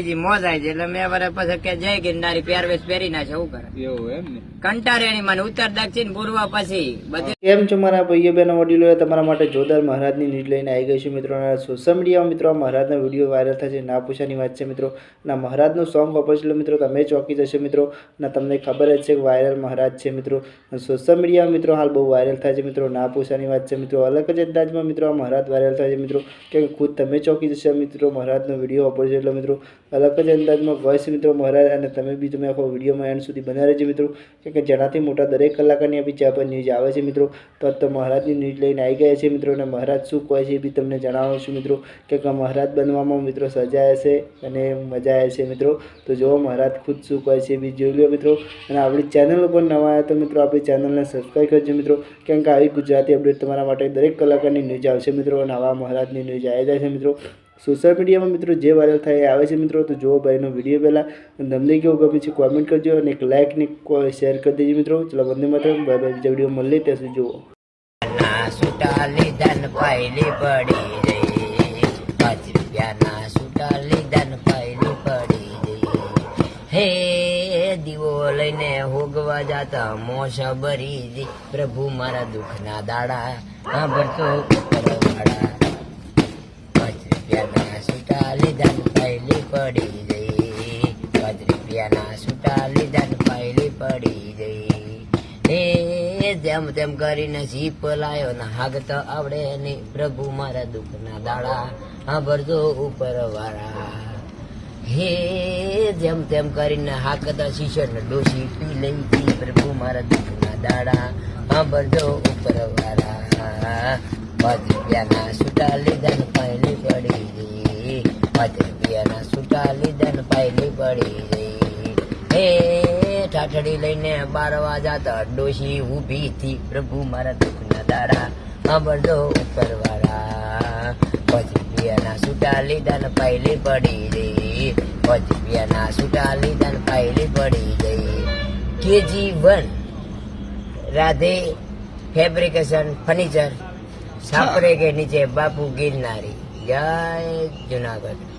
IG મોજ એટલે મેં વરે પછી કે જય ગિરનારી પહેરવેશ પહેરી નાખે એવું કરે. એવું એમ ને? કંટારેણી મને ઉત્તર દક્ષિણ પૂર્વ પછી બધી. કેમ છો મારા ભાઈઓ બહેનો વડીલો તમારા માટે જોરદાર મહારાજની ન્યૂઝ લઈને આવી ગઈ છું મિત્રો. અને સોશિયલ મીડિયામાં મિત્રો મહારાજનો વીડિયો વાયરલ થશે. ના પૂછાની વાત છે મિત્રો. ના મહારાજનું સોંગ વાપરશે મિત્રો. તમે ચોકી જશે મિત્રો. ના તમને ખબર જ છે કે વાયરલ મહારાજ છે મિત્રો. સોશિયલ મીડિયામાં મિત્રો હાલ બહુ વાયરલ થાય છે મિત્રો. ના પૂછાની વાત છે મિત્રો. અલગ જ અંદાજમાં મિત્રો આ મહારાજ વાયરલ થાય છે મિત્રો. કે ખુદ તમે ચોકી જશે મિત્રો. મહારાજનો વીડિયો વાપરશે એટલે મિત્રો. અલગ જ અંદાજમાં વોઇસ મિત્રો મહારાજ અને તમે બી તમે આખો વિડીયોમાં એન્ડ સુધી બનાવી રહેજો મિત્રો. કે જેનાથી મોટા દરેક કલાકારની આપણી જ્યાં પર ન્યૂઝ આવે છે મિત્રો. તો તો મહારાજની ન્યૂઝ લઈને આવી ગયા છે મિત્રો અને મહારાજ શું કહે છે એ બી તમને જણાવું છું મિત્રો. કે કે મહારાજ બનવામાં મિત્રો સજાય છે અને મજા આવે છે મિત્રો. તો જુઓ મહારાજ ખુદ શું કહે છે એ બી જોઈ લો મિત્રો. અને આપણી ચેનલ ઉપર નવા આવ્યા તો મિત્રો આપણી ચેનલને સબસ્ક્રાઈબ કરજો મિત્રો. કેમ કે આવી ગુજરાતી અપડેટ તમારા માટે દરેક કલાકારની ન્યૂઝ આવશે મિત્રો. અને આવા મહારાજની ન્યૂઝ આવી જાય છે મિત્રો. સોશિયલ મીડિયામાં મિત્રો જે વાયરલ થાય આવે છે મિત્રો. તો જો ભાઈનો વીડિયો પહેલાં. તમને કેવું ગમે છે કોમેન્ટ કરજો અને એક લાઇક ને શેર કરી દેજો મિત્રો. ચલો વંદે માત્ર બાય બાય. બીજા વીડિયો મળીએ. ત્યાં સુધી જુઓ. સુટાલી ધન પાયલી પડી રૂપિયાના સુટાલી ધન પડી. જઈ હે, દીવો લઈને હોગવા જાતા મોસ ભરી પ્રભુ મારા દુઃખના દાડા. ભરતો કરવાડા રૂપિયાના સુટાલી લીધા પહેલી પડી ગઈ પાંચ રૂપિયાના સુટાલી લીધા પહેલી પડી ગઈ એ જેમ તેમ કરીને જીપ લાયો ને હાગત આવડે ને પ્રભુ મારા દુઃખના દાડા સાંભળજો ઉપર વાળા હે જેમ તેમ કરીને હાકતા શીશો ને ડોસી પી લઈ ગઈ પ્રભુ મારા દુઃખના દાડા સાંભળજો ઉપર વાળા પાંચ રૂપિયાના સુટા લીધા ને પાંચ રૂપિયાના સુટા લીધા ને પાયલી પડી. ગઈ હે ઠાઠડી લઈને બારવા જાતા ડોશી ઊભી થી પ્રભુ મારા દુઃખના દાડા સાંભળજો ઉપરવાળા પાંચ રૂપિયાના સુટા લીધા ને પાયલી પડી ગઈ. પાંચ રૂપિયાના સુટા લીધા ને પાયલી પડી ગઈ. KG one Radhe fabrication furniture સાપરે કે નીચે બાપુ ગિરનારી. જય જુનાગઢ.